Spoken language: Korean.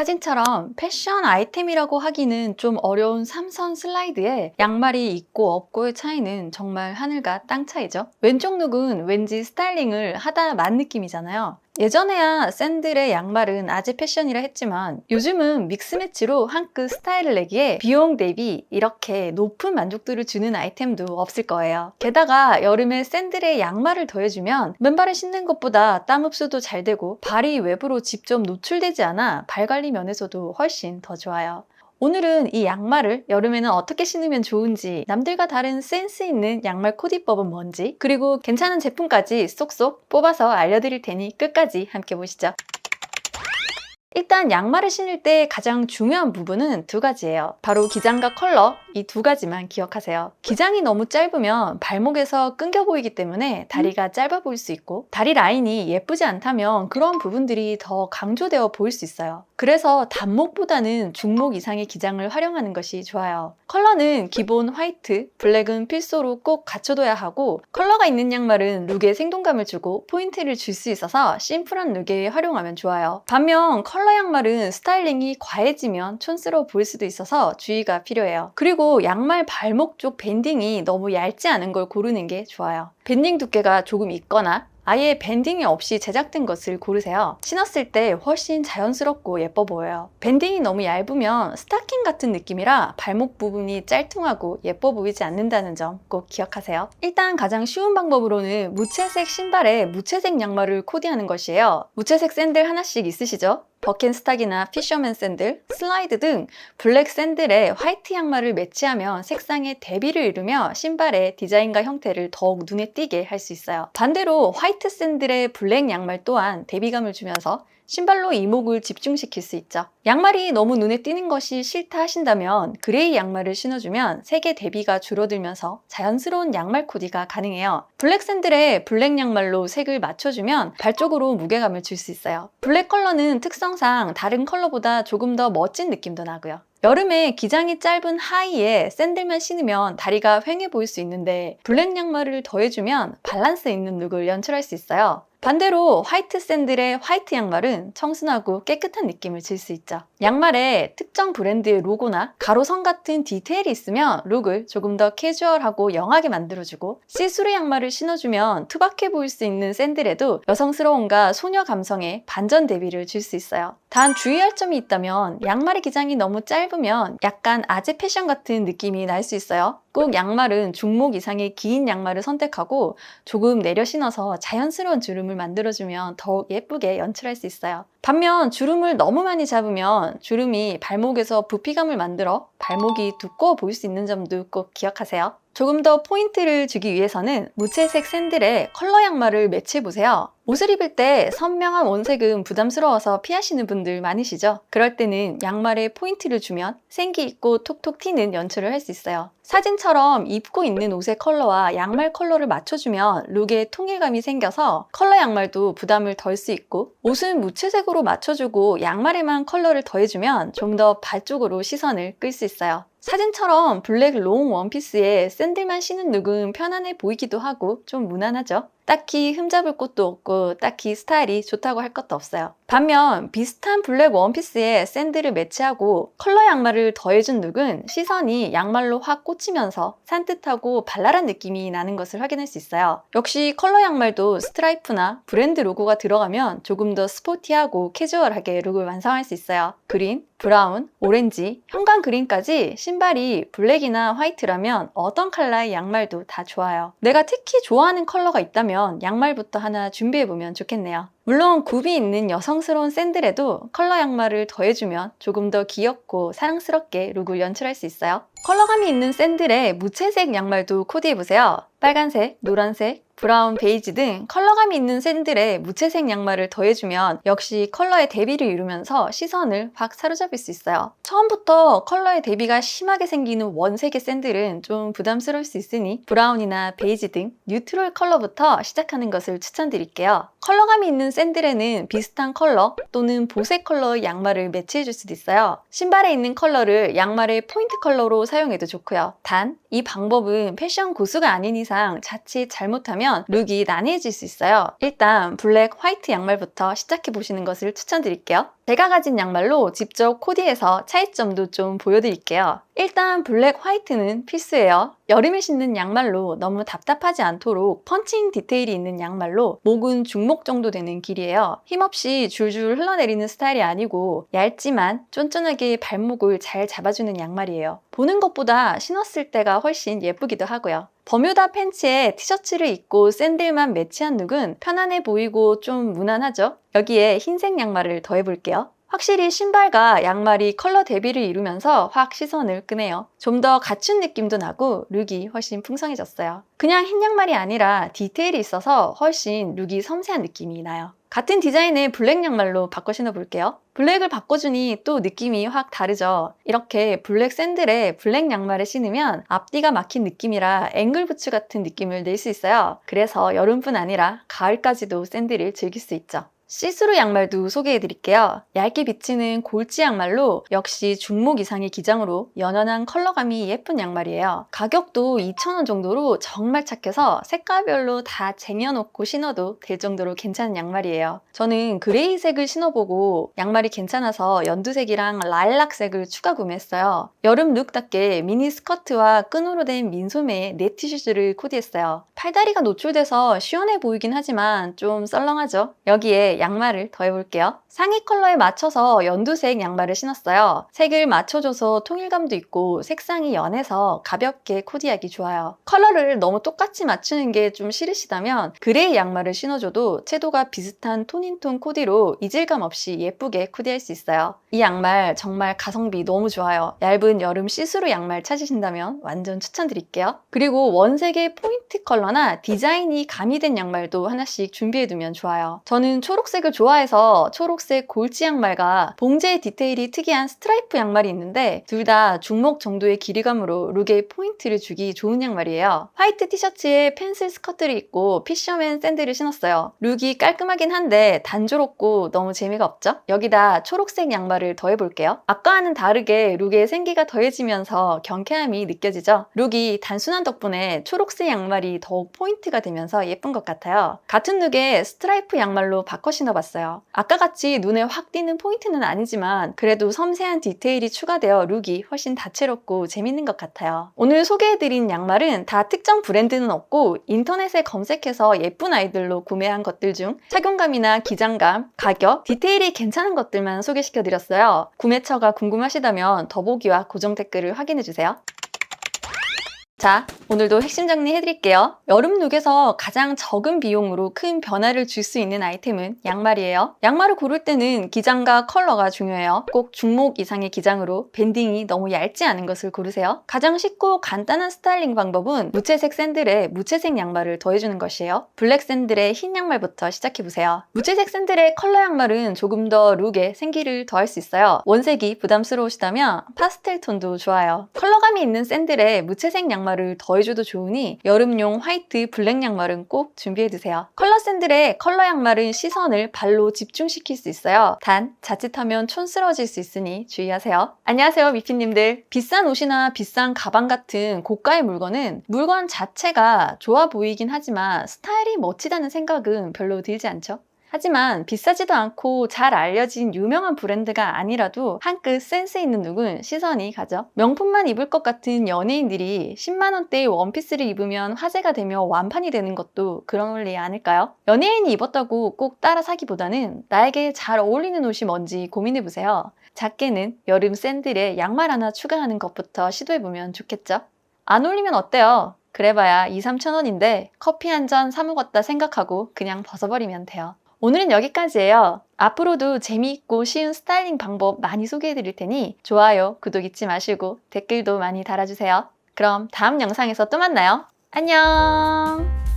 사진처럼 패션 아이템이라고 하기는 좀 어려운 삼선 슬라이드에 양말이 있고 없고의 차이는 정말 하늘과 땅 차이죠. 왼쪽 룩은 왠지 스타일링을 하다 만 느낌이잖아요. 예전에야 샌들의 양말은 아재 패션이라 했지만 요즘은 믹스매치로 한끗 스타일을 내기에 비용 대비 이렇게 높은 만족도를 주는 아이템도 없을 거예요. 게다가 여름에 샌들의 양말을 더해주면 맨발에 신는 것보다 땀 흡수도 잘 되고 발이 외부로 직접 노출되지 않아 발 관리 면에서도 훨씬 더 좋아요. 오늘은 이 양말을 여름에는 어떻게 신으면 좋은지, 남들과 다른 센스 있는 양말 코디법은 뭔지, 그리고 괜찮은 제품까지 쏙쏙 뽑아서 알려드릴 테니 끝까지 함께 보시죠. 일단 양말을 신을 때 가장 중요한 부분은 두 가지예요. 바로 기장과 컬러 이 두 가지만 기억하세요. 기장이 너무 짧으면 발목에서 끊겨 보이기 때문에 다리가 짧아 보일 수 있고 다리 라인이 예쁘지 않다면 그런 부분들이 더 강조되어 보일 수 있어요. 그래서 단목보다는 중목 이상의 기장을 활용하는 것이 좋아요. 컬러는 기본 화이트, 블랙은 필수로 꼭 갖춰둬야 하고 컬러가 있는 양말은 룩에 생동감을 주고 포인트를 줄 수 있어서 심플한 룩에 활용하면 좋아요. 반면 컬러 양말은 스타일링이 과해지면 촌스러워 보일 수도 있어서 주의가 필요해요. 그리고 양말 발목 쪽 밴딩이 너무 얇지 않은 걸 고르는 게 좋아요. 밴딩 두께가 조금 있거나 아예 밴딩이 없이 제작된 것을 고르세요. 신었을 때 훨씬 자연스럽고 예뻐 보여요. 밴딩이 너무 얇으면 스타킹 같은 느낌이라 발목 부분이 짤퉁하고 예뻐 보이지 않는다는 점 꼭 기억하세요. 일단 가장 쉬운 방법으로는 무채색 신발에 무채색 양말을 코디하는 것이에요. 무채색 샌들 하나씩 있으시죠? 버켄스탁이나 피셔맨 샌들, 슬라이드 등 블랙 샌들에 화이트 양말을 매치하면 색상의 대비를 이루며 신발의 디자인과 형태를 더욱 눈에 띄게 할 수 있어요. 반대로 화이트 샌들의 블랙 양말 또한 대비감을 주면서 신발로 이목을 집중시킬 수 있죠. 양말이 너무 눈에 띄는 것이 싫다 하신다면 그레이 양말을 신어주면 색의 대비가 줄어들면서 자연스러운 양말 코디가 가능해요. 블랙 샌들에 블랙 양말로 색을 맞춰주면 발 쪽으로 무게감을 줄 수 있어요. 블랙 컬러는 특성상 다른 컬러보다 조금 더 멋진 느낌도 나고요. 여름에 기장이 짧은 하이에 샌들만 신으면 다리가 휑해 보일 수 있는데 블랙 양말을 더해주면 밸런스 있는 룩을 연출할 수 있어요. 반대로 화이트 샌들의 화이트 양말은 청순하고 깨끗한 느낌을 줄 수 있죠. 양말에 특정 브랜드의 로고나 가로선 같은 디테일이 있으면 룩을 조금 더 캐주얼하고 영하게 만들어주고 시스루 양말을 신어주면 투박해 보일 수 있는 샌들에도 여성스러움과 소녀 감성의 반전 대비를 줄 수 있어요. 단 주의할 점이 있다면 양말의 기장이 너무 짧으면 약간 아재 패션 같은 느낌이 날 수 있어요. 꼭 양말은 중목 이상의 긴 양말을 선택하고 조금 내려 신어서 자연스러운 주름을 만들어주면 더욱 예쁘게 연출할 수 있어요. 반면 주름을 너무 많이 잡으면 주름이 발목에서 부피감을 만들어 발목이 두꺼워 보일 수 있는 점도 꼭 기억하세요. 조금 더 포인트를 주기 위해서는 무채색 샌들에 컬러 양말을 매치해보세요. 옷을 입을 때 선명한 원색은 부담스러워서 피하시는 분들 많으시죠? 그럴 때는 양말에 포인트를 주면 생기 있고 톡톡 튀는 연출을 할 수 있어요. 사진처럼 입고 있는 옷의 컬러와 양말 컬러를 맞춰주면 룩에 통일감이 생겨서 컬러 양말도 부담을 덜 수 있고 옷은 무채색으로 맞춰주고 양말에만 컬러를 더해주면 좀 더 발 쪽으로 시선을 끌 수 있어요. 사진처럼 블랙 롱 원피스에 샌들만 신은 룩은 편안해 보이기도 하고 좀 무난하죠? 딱히 흠잡을 곳도 없고 딱히 스타일이 좋다고 할 것도 없어요. 반면 비슷한 블랙 원피스에 샌들을 매치하고 컬러 양말을 더해준 룩은 시선이 양말로 확 꽂히면서 산뜻하고 발랄한 느낌이 나는 것을 확인할 수 있어요. 역시 컬러 양말도 스트라이프나 브랜드 로고가 들어가면 조금 더 스포티하고 캐주얼하게 룩을 완성할 수 있어요. 그린, 브라운, 오렌지, 형광 그린까지 신발이 블랙이나 화이트라면 어떤 컬러의 양말도 다 좋아요. 내가 특히 좋아하는 컬러가 있다 면 양말부터 하나 준비해 보면 좋겠네요. 물론 굽이 있는 여성스러운 샌들에도 컬러 양말을 더해주면 조금 더 귀엽고 사랑스럽게 룩을 연출할 수 있어요. 컬러감이 있는 샌들에 무채색 양말도 코디해보세요. 빨간색, 노란색, 브라운, 베이지 등 컬러감이 있는 샌들에 무채색 양말을 더해주면 역시 컬러의 대비를 이루면서 시선을 확 사로잡을 수 있어요. 처음부터 컬러의 대비가 심하게 생기는 원색의 샌들은 좀 부담스러울 수 있으니 브라운이나 베이지 등 뉴트럴 컬러부터 시작하는 것을 추천드릴게요. 컬러감이 있는 샌들에는 비슷한 컬러 또는 보색 컬러의 양말을 매치해줄 수도 있어요. 신발에 있는 컬러를 양말의 포인트 컬러로 사용해도 좋고요. 단, 이 방법은 패션 고수가 아닌 이상 자칫 잘못하면 룩이 난해해질 수 있어요. 일단 블랙, 화이트 양말부터 시작해 보시는 것을 추천드릴게요. 제가 가진 양말로 직접 코디해서 차이점도 좀 보여드릴게요. 일단 블랙 화이트는 필수예요. 여름에 신는 양말로 너무 답답하지 않도록 펀칭 디테일이 있는 양말로 목은 중목 정도 되는 길이에요. 힘없이 줄줄 흘러내리는 스타일이 아니고 얇지만 쫀쫀하게 발목을 잘 잡아주는 양말이에요. 보는 것보다 신었을 때가 훨씬 예쁘기도 하고요. 버뮤다 팬츠에 티셔츠를 입고 샌들만 매치한 룩은 편안해 보이고 좀 무난하죠? 여기에 흰색 양말을 더해볼게요. 확실히 신발과 양말이 컬러 대비를 이루면서 확 시선을 끄네요. 좀 더 갖춘 느낌도 나고 룩이 훨씬 풍성해졌어요. 그냥 흰 양말이 아니라 디테일이 있어서 훨씬 룩이 섬세한 느낌이 나요. 같은 디자인의 블랙 양말로 바꿔 신어볼게요. 블랙을 바꿔주니 또 느낌이 확 다르죠. 이렇게 블랙 샌들에 블랙 양말을 신으면 앞뒤가 막힌 느낌이라 앵글 부츠 같은 느낌을 낼 수 있어요. 그래서 여름뿐 아니라 가을까지도 샌들을 즐길 수 있죠. 시스루 양말도 소개해 드릴게요. 얇게 비치는 골지 양말로 역시 중목 이상의 기장으로 연연한 컬러감이 예쁜 양말이에요. 가격도 2,000원 정도로 정말 착해서 색깔별로 다 쟁여놓고 신어도 될 정도로 괜찮은 양말이에요. 저는 그레이색을 신어보고 양말이 괜찮아서 연두색이랑 라일락색을 추가 구매했어요. 여름 룩답게 미니 스커트와 끈으로 된 민소매의 네트 슈즈를 코디했어요. 팔다리가 노출돼서 시원해 보이긴 하지만 좀 썰렁하죠? 여기에 양말을 더해볼게요. 상의 컬러에 맞춰서 연두색 양말을 신었어요. 색을 맞춰줘서 통일감도 있고 색상이 연해서 가볍게 코디하기 좋아요. 컬러를 너무 똑같이 맞추는 게 좀 싫으시다면 그레이 양말을 신어줘도 채도가 비슷한 톤인톤 코디로 이질감 없이 예쁘게 코디할 수 있어요. 이 양말 정말 가성비 너무 좋아요. 얇은 여름 시스루 양말 찾으신다면 완전 추천드릴게요. 그리고 원색의 포인트 컬러 나 디자인이 가미된 양말도 하나씩 준비해두면 좋아요. 저는 초록색을 좋아해서 초록색 골지 양말과 봉제 디테일이 특이한 스트라이프 양말이 있는데 둘 다 중목 정도의 길이감으로 룩에 포인트를 주기 좋은 양말이에요. 화이트 티셔츠에 펜슬 스커트를 입고 피셔맨 샌들을 신었어요. 룩이 깔끔하긴 한데 단조롭고 너무 재미가 없죠? 여기다 초록색 양말을 더해볼게요. 아까와는 다르게 룩에 생기가 더해지면서 경쾌함이 느껴지죠? 룩이 단순한 덕분에 초록색 양말이 더욱 포인트가 되면서 예쁜 것 같아요. 같은 룩에 스트라이프 양말로 바꿔 신어봤어요. 아까 같이 눈에 확 띄는 포인트는 아니지만 그래도 섬세한 디테일이 추가되어 룩이 훨씬 다채롭고 재밌는 것 같아요. 오늘 소개해드린 양말은 다 특정 브랜드는 없고 인터넷에 검색해서 예쁜 아이들로 구매한 것들 중 착용감이나 기장감, 가격, 디테일이 괜찮은 것들만 소개시켜드렸어요. 구매처가 궁금하시다면 더보기와 고정 댓글을 확인해주세요. 자, 오늘도 핵심 정리해드릴게요. 여름 룩에서 가장 적은 비용으로 큰 변화를 줄 수 있는 아이템은 양말이에요. 양말을 고를 때는 기장과 컬러가 중요해요. 꼭 중목 이상의 기장으로 밴딩이 너무 얇지 않은 것을 고르세요. 가장 쉽고 간단한 스타일링 방법은 무채색 샌들에 무채색 양말을 더해주는 것이에요. 블랙 샌들에 흰 양말부터 시작해보세요. 무채색 샌들의 컬러 양말은 조금 더 룩에 생기를 더할 수 있어요. 원색이 부담스러우시다면 파스텔 톤도 좋아요. 컬러감이 있는 샌들에 무채색 양말 양말을 더해줘도 좋으니 여름용 화이트, 블랙 양말은 꼭 준비해두세요. 컬러 샌들의 컬러 양말은 시선을 발로 집중시킬 수 있어요. 단 자칫하면 촌스러워질 수 있으니 주의하세요. 안녕하세요 미피님들. 비싼 옷이나 비싼 가방 같은 고가의 물건은 물건 자체가 좋아 보이긴 하지만 스타일이 멋지다는 생각은 별로 들지 않죠? 하지만 비싸지도 않고 잘 알려진 유명한 브랜드가 아니라도 한끗 센스 있는 룩은 시선이 가죠. 명품만 입을 것 같은 연예인들이 10만원대의 원피스를 입으면 화제가 되며 완판이 되는 것도 그런 원리 아닐까요? 연예인이 입었다고 꼭 따라 사기보다는 나에게 잘 어울리는 옷이 뭔지 고민해보세요. 작게는 여름 샌들에 양말 하나 추가하는 것부터 시도해보면 좋겠죠? 안 어울리면 어때요? 그래봐야 2, 3천 원인데 커피 한 잔 사 먹었다 생각하고 그냥 벗어버리면 돼요. 오늘은 여기까지예요. 앞으로도 재미있고 쉬운 스타일링 방법 많이 소개해 드릴 테니 좋아요, 구독 잊지 마시고 댓글도 많이 달아주세요. 그럼 다음 영상에서 또 만나요. 안녕!